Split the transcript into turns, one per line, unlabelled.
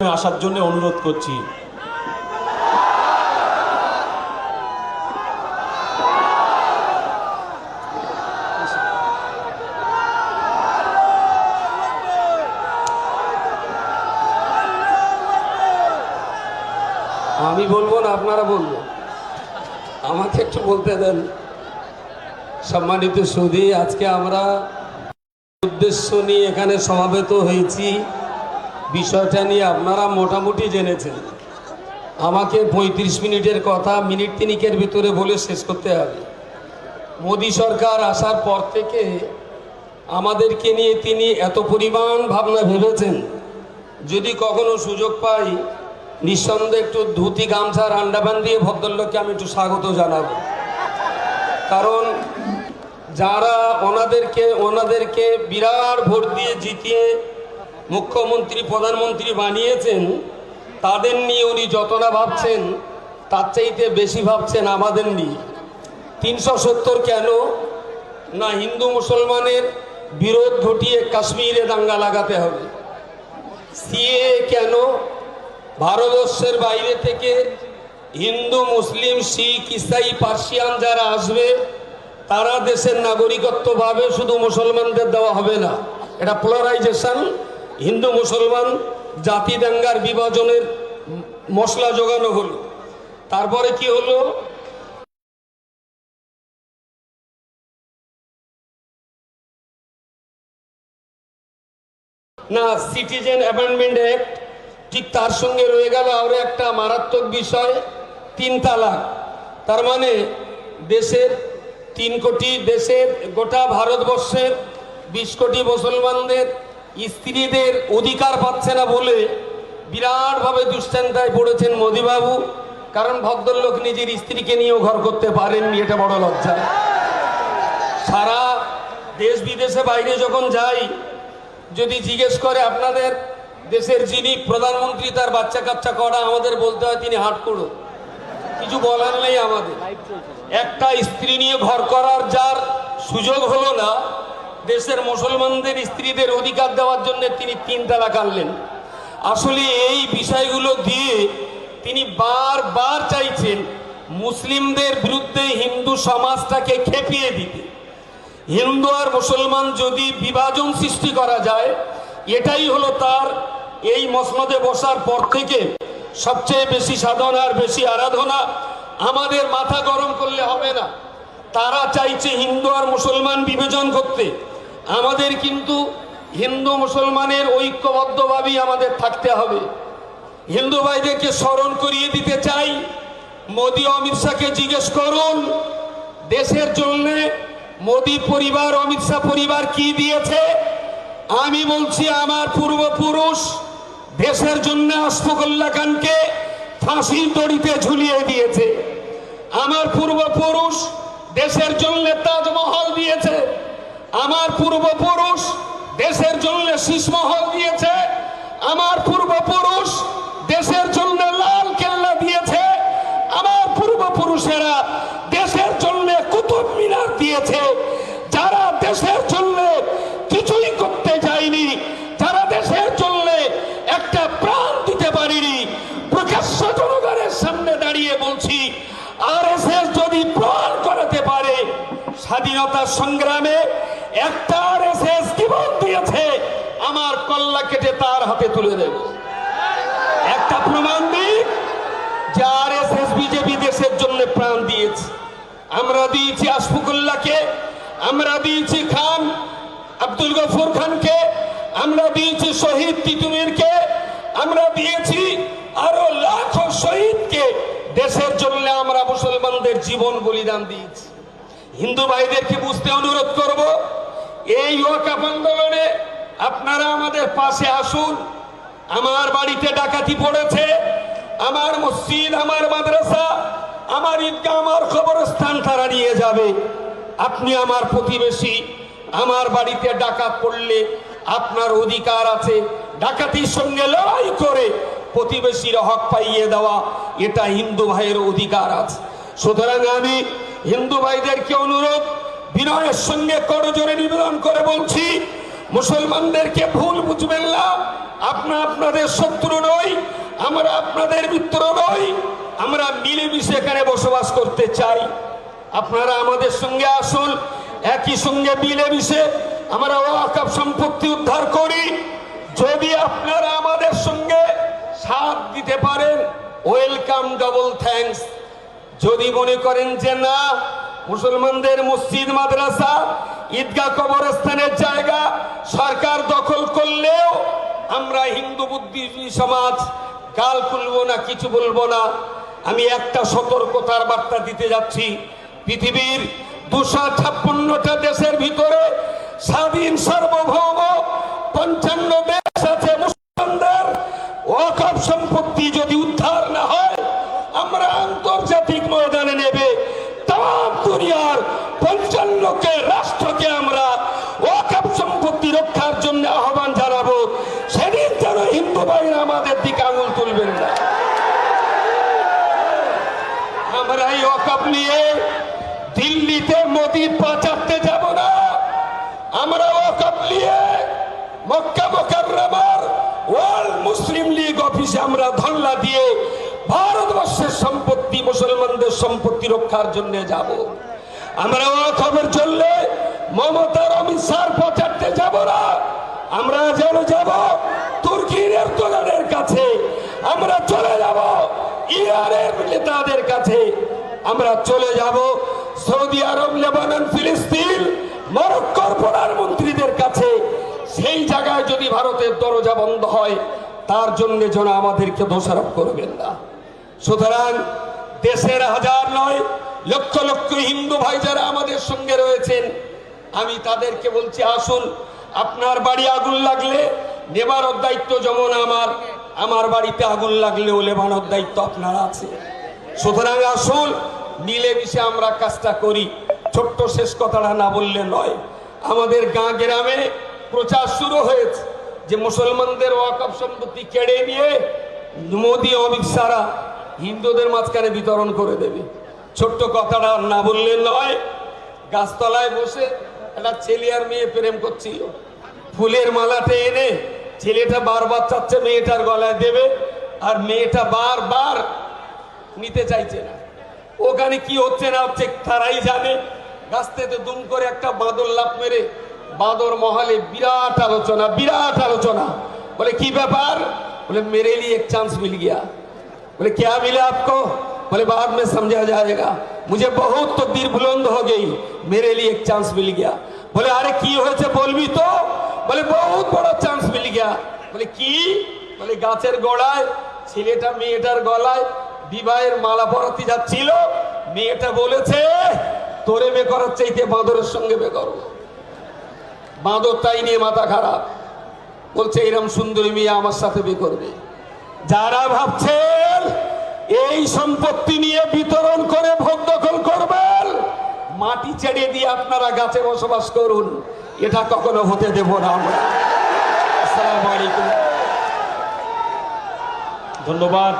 আসার জন্য অনুরোধ করছি।
আমি বলব না, আপনারা বলব। আমাকে একটু বলতে দেন। সম্মানিত সুদী আজকে আমরা উদ্দেশ্য নিয়ে এখানে সমাবেত হয়েছি। বিষয়টা নিয়ে আপনারা মোটামুটি জেনেছেন। আমাকে পঁয়ত্রিশ মিনিটের কথা মিনিট তিনিকের ভিতরে বলে শেষ করতে হবে। মোদী সরকার আসার পর থেকে আমাদেরকে নিয়ে তিনি এত পরিমাণ ভাবনা ভেবেছেন। যদি কখনো সুযোগ পাই, নিঃসন্দেহে একটু ধুতি, গামছার আন্ডাবান দিয়ে ভদ্রলোককে আমি একটু স্বাগত জানাব। কারণ যারা ওনাদেরকে ওনাদেরকে বিরাট ভোট দিয়ে জিতিয়ে মুখ্যমন্ত্রী, প্রধানমন্ত্রী বানিয়েছেন, তাদের নিয়ে উনি যত না ভাবছেন, তার চাইতে বেশি ভাবছেন আমাদের নিয়ে। তিনশো সত্তর কেন না হিন্দু মুসলমানের বিরোধ ঘটিয়ে কাশ্মীরে দাঙ্গা লাগাতে হবে? সিএ কেন ভারতবর্ষের বাইরে থেকে হিন্দু, মুসলিম, শিখ, ইসাই, পার্সিয়ান যারা আসবে, তারা দেশের নাগরিকত্ব পাবে শুধু মুসলমানদের দেওয়া হবে না। এটা পোলারাইজেশন হিন্দু মুসলমান জাতি দাঙ্গার বিভাজনের মশলা জোগানো হলো। তারপরে কি হলো? না সিটিজেন অ্যামেন্ডমেন্ট অ্যাক্ট ঠিক তার সঙ্গে রয়ে গেল। আরও একটা মারাত্মক বিষয়, তিন তালাক। তার মানে দেশের তিন কোটি দেশের গোটা ভারতবর্ষের বিশ কোটি মুসলমানদের স্ত্রীদের অধিকার পাচ্ছে না বলে বিরাটভাবে দুশ্চিন্তায় পড়েছেন মোদীবাবু। কারণ ভদ্রলোক নিজের স্ত্রীকে নিয়েও ঘর করতে পারেননি, এটা বড় লজ্জা। সারা দেশ বিদেশে বাইরে যখন যাই, যদি জিজ্ঞেস করে আপনাদের দেশের যিনি প্রধানমন্ত্রী, তার বাচ্চা কাচ্চা করা, আমাদের বলতে হয় তিনি হাটকুড়ো কিছু বলার নেই আমাদের। একটা স্ত্রী নিয়ে ঘর করার যার সুযোগ হলো না দেশের মুসলমানদের স্ত্রীদের অধিকার দেওয়ার জন্য তিনি তিন তালাক আনলেন। আসলে এই বিষয়গুলো দিয়ে তিনি বারবার চাইছেন মুসলিমদের বিরুদ্ধে হিন্দু সমাজটাকে খেপিয়ে দিতে। হিন্দু আর মুসলমান যদি বিভাজন সৃষ্টি করা যায়, এটাই হলো তার এই মসনদে বসার পর থেকে সবচেয়ে বেশি সাধনা আর বেশি আরাধনা আমাদের মাথা গরম করলে হবে না। তারা চাইছে হিন্দু আর মুসলমান বিভাজন করতে। আমাদের কিন্তু হিন্দু মুসলমানের ঐক্যবদ্ধভাবেই আমাদের থাকতে হবে। হিন্দু ভাইদেরকে স্মরণ করিয়ে দিতে চাই। মোদী অমিত শাহকে জিজ্ঞেস করুন, দেশের জন্য মোদী পরিবার, অমিত শাহ পরিবার কি দিয়েছে? আমি বলছি, আমার পূর্বপুরুষ দেশের জন্য আশফাকুল্লাহ খানকে ফাঁসি দড়িতে ঝুলিয়ে দিয়েছে। আমার পূর্বপুরুষ দেশের জন্য তাজমহল দিয়েছে। আমার পূর্বপুরুষ দেশের জন্য শীষমহল দিয়েছে, আমার পূর্বপুরুষ দেশের জন্য লাল কেল্লা দিয়েছে, আমার পূর্বপুরুষেরা দেশের জন্য কুতুব মিনার দিয়েছে। যারা দেশের জন্য কিছুই করতে যায়নি, যারা দেশের জন্য একটা প্রাণ দিতে পারিনি, প্রকাশ্য জনগণের সামনে দাঁড়িয়ে বলছি আর যদি প্রাণ করাতে পারে, স্বাধীনতা সংগ্রামে একটা আর জীবন দিয়েছে, আমার কল্লা কেটে তার হাতে তুলে দেব। একটা প্রমাণ দিক যে আর এস এস বিজেপি দেশের জন্য প্রাণ দিয়েছে। আমরা দিয়েছি আশফুকুল্লাহকে, আমরা দিয়েছি খান আব্দুল গফুর খানকে, আমরা দিয়েছি শহীদ তিতুমিরকে আমরা দিয়েছি আরও লাখো শহীদকে। দেশের জন্য আমরা মুসলমানদের জীবন বলিদান দিয়েছি। হিন্দু ভাইদেরকে বুঝতে অনুরোধ করব এই ওয়াকাফ আন্দোলনে আপনারা আমাদের পাশে আসুন। আমার বাড়িতে ডাকাতি পড়েছে। আমার মসজিদ, আমার মাদ্রাসা, আমার ঈদগাহ, আমার খবরস্থান তারা নিয়ে যাবে। আপনি আমার প্রতিবেশী। আমার বাড়িতে ডাকাত পড়লে আপনার অধিকার আছে। ডাকাতির সঙ্গে লড়াই করে প্রতিবেশীর হক পাইয়ে দেওয়া, এটা হিন্দু ভাইয়ের অধিকার আছে। সুতরাং আমি হিন্দু ভাইদেরকে অনুরোধ বিনয়ের সঙ্গে করজোরে নিবেদন করে বলছি, মুসলমানদেরকে ভুল বুঝবেন না। আপনা আপনাদের শত্রু নই, আমরা আপনাদের মিত্র নই, আমরা মিলেমিশে এখানে বসবাস করতে চাই। আপনারা আমাদের সঙ্গে আসুন, একই সঙ্গে মিলেমিশে আমরা ওয়াকাপ সম্পত্তি উদ্ধার করি। যদি আপনারা আমাদের সঙ্গে সাথ দিতে পারেন, ওয়েলকাম, ডবল থ্যাঙ্কস। যদি মনে করেন যে না মুসলমানদের মসজিদ, মাদ্রাসা, ঈদগাহ কবরস্থানের জায়গা সরকার দখল করলেও আমরা হিন্দু বুদ্ধিজীবী সমাজ গাল খুলবো না, কিছু বলব না। আমি একটা সতর্কতার বার্তা দিতে যাচ্ছি। পৃথিবীর দুশো ছাপ্পান্নটা দেশের ভিতরে স্বাধীন সার্বভৌম পঞ্চান্ন দেশ আছে মুসলমানদের। ওয়াকফ সম্পত্তি যদি উদ্ধার না হয় পঞ্চান্নকে রাষ্ট্রকে আমরা ওয়াকফ সম্পত্তি রক্ষার জন্য আহ্বান জানাব। সেদিন যেন হিন্দু ভাইরা আমাদের দিকে আঙুল তুলবেন না। আমরা এই ওয়াকফ নিয়ে দিল্লিতে মোদির পা চাটতে যাব না। আমরা ওয়াকফ নিয়ে মক্কা মোকাররমার ওয়ার্ল্ড মুসলিম লীগ অফিসে আমরা ধল্লা দিয়ে ভারতবর্ষের সম্পত্তি, মুসলমানদের সম্পত্তি রক্ষার জন্য যাব। আমরা খবর চললে মমতার অমিত শাহ পচারতে যাব না। আমরা যেন যাব তুর্কির এরদোগানের কাছে। আমরা চলে যাব ইরানের নেতাদের কাছে। আমরা চলে যাব সৌদি আরব, লেবানন, ফিলিস্তিন, মরক্কোর প্রধানমন্ত্রীদের কাছে। সেই জায়গায় যদি ভারতের দরজা বন্ধ হয়, তার জন্য যেন আমাদেরকে দোষারোপ করবেন না। সুতরাং দেশের হাজার নয় লক্ষ লক্ষ হিন্দু ভাই যারা আমাদের সঙ্গে রয়েছেন, আমি তাদেরকে বলছি, আসুন, আপনার বাড়ি আগুন লাগলে নেবার দায়িত্ব যেমন আমার আমার বাড়িতে আগুন লাগলেও লেবানোর দায়িত্ব আপনার আছে। সুতরাং আসুন মিলেমিশে আমরা কাজটা করি। ছোট্ট শেষ কথাটা না বললে নয়, আমাদের গাঁ গ্রামে প্রচার শুরু হয়েছে যে মুসলমানদের ওয়াকফ সম্পত্তি কেড়ে নিয়ে মোদী অমিত সারা হিন্দুদের মাঝখানে বিতরণ করে দেবে। ছোট্ট কথাটা না বললে নয়। গাছতলায় বসে একটা ছেলে আর মেয়ে প্রেম করছিল। ফুলের মালাতে এনে ছেলেটা বারবার চাচ্ছে, মেয়েটার গলায় দেবে আর মেয়েটা বারবার নিতে চাইছে না। ওখানে কি হচ্ছে না হচ্ছে তারাই জানে। গাছ থেকে দুম করে একটা বাঁদর লাভ মেরে বাঁদর মহলে বিরাট আলোচনা বিরাট আলোচনা। বলে, কি ব্যাপার? বলে, মেরে এক চান্স মিল গিয়া। বলে, কে মিলে আপকো बोले बाद में समझा जाएगा मुझे बहुत तो दिल बुलंद हो गई मेरे लिए एक चांस मिल गया बोले अरे की হয়েছে বলবি তো বলে বহুত বড় চান্স মিল গিয়া বলে কি বলে গাছের গোড়ায় ছেলেটা মেয়েটার গলায় বিবাহের মালা পরাতে যাচ্ছিল মেয়েটা বলেছে তোরে বে করার চাইতে বাঁদরের সঙ্গে বে করো বাঁদর তাই নিয়ে মাথা খারাপ বলছে এরম সুন্দরী মেয়ে আমার সাথে বে করবে যারা ভাবছেন এই সম্পত্তি নিয়ে বিতরণ করে ভোগ দখল করবেন। মাটি ছেড়ে দিয়ে আপনারা গাছে বসবাস করুন। এটা কখনো হতে দেব না আমরা।
ধন্যবাদ।